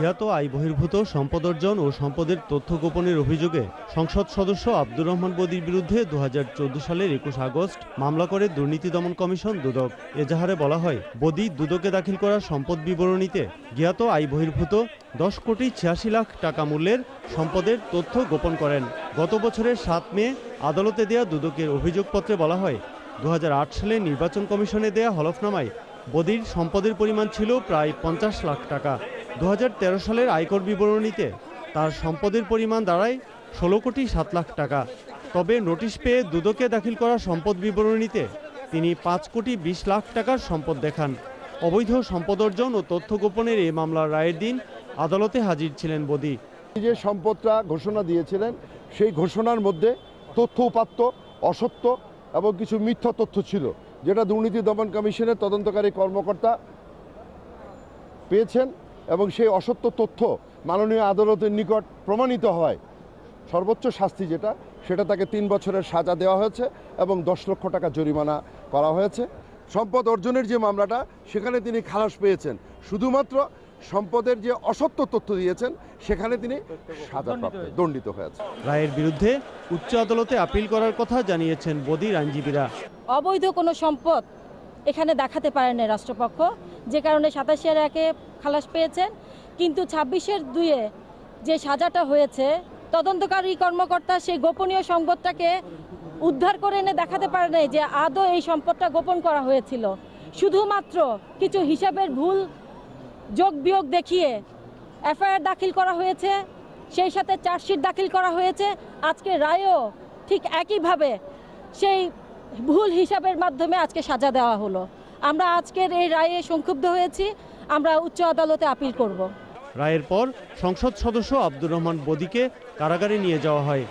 জ্ঞাত আয় বহির্ভূত সম্পদ অর্জন ও সম্পদের তথ্য গোপনের অভিযোগে সংসদ সদস্য আব্দুর রহমান বদির বিরুদ্ধে দু হাজার চোদ্দ সালের একুশ আগস্ট মামলা করে দুর্নীতি দমন কমিশন দুদক। এজাহারে বলা হয়, বদি দুদকে দাখিল করা সম্পদ বিবরণীতে জ্ঞাত আয় বহির্ভূত দশ কোটি ছিয়াশি লাখ টাকা মূল্যের সম্পদের তথ্য গোপন করেন। গত বছরের সাত মে আদালতে দেয়া দুদকের অভিযোগপত্রে বলা হয় দু হাজার আট সালে নির্বাচন কমিশনে দেয়া হলফনামায় বদির সম্পদের পরিমাণ ছিল প্রায় পঞ্চাশ লাখ টাকা। দু হাজার তেরো সালের আয়কর বিবরণীতে তার সম্পদের পরিমাণ দাঁড়ায় ষোলো কোটি সাত লাখ টাকা। তবে নোটিশ পেয়ে দুদকে দাখিল করা সম্পদ বিবরণীতে তিনি পাঁচ কোটি বিশ লাখ টাকার সম্পদ দেখান। অবৈধ সম্পদ অর্জন ও তথ্য গোপনের এই মামলার রায়ের দিন আদালতে হাজির ছিলেন বদি। যে সম্পদটা ঘোষণা দিয়েছিলেন, সেই ঘোষণার মধ্যে তথ্য উপাত্ত, অসত্য এবং কিছু মিথ্যা তথ্য ছিল, যেটা দুর্নীতি দমন কমিশনের তদন্তকারী কর্মকর্তা পেয়েছেন। এবং সেই অসত্য তথ্য মাননীয় আদালতের নিকট প্রমাণিত হয়। সর্বোচ্চ শাস্তি যেটা সেটা তাকে তিন বছরের সাজা দেওয়া হয়েছে এবং দশ লক্ষ টাকা জরিমানা করা হয়েছে। সম্পদ অর্জনের যে মামলাটা সেখানে তিনি খালাস পেয়েছেন। শুধুমাত্র সম্পদের যে অসত্য তথ্য দিয়েছেন সেখানে তিনি সাজাপ্রাপ্ত দণ্ডিত হয়েছে। রায়ের বিরুদ্ধে উচ্চ আদালতে আপিল করার কথা জানিয়েছেন বদির আইনজীবীরা। অবৈধ কোনো সম্পদ এখানে দেখাতে পারেনি রাষ্ট্রপক্ষ। যে কারণে সাতাশের একে খালাস পেয়েছেন। কিন্তু ছাব্বিশের দুয়ে যে সাজাটা হয়েছে, তদন্তকারী কর্মকর্তা সেই গোপনীয় সম্পদটাকে উদ্ধার করে এনে দেখাতে পারে নাই যে আদৌ এই সম্পদটা গোপন করা হয়েছিল। শুধুমাত্র কিছু হিসাবের ভুল যোগ বিয়োগ দেখিয়ে এফআইআর দাখিল করা হয়েছে, সেই সাথে চার্জশিট দাখিল করা হয়েছে। আজকে রায়ও ঠিক একইভাবে সেই ভুল হিসাবের মাধ্যমে আজকে সাজা দেওয়া হলো। আমরা আজকের এই রায়ে সংক্ষুব্ধ হয়েছি। আমরা উচ্চ আদালতে আপিল করব। রায়ের পর সংসদ সদস্য আব্দুর রহমান বদিকে কারাগারে নিয়ে যাওয়া হয়।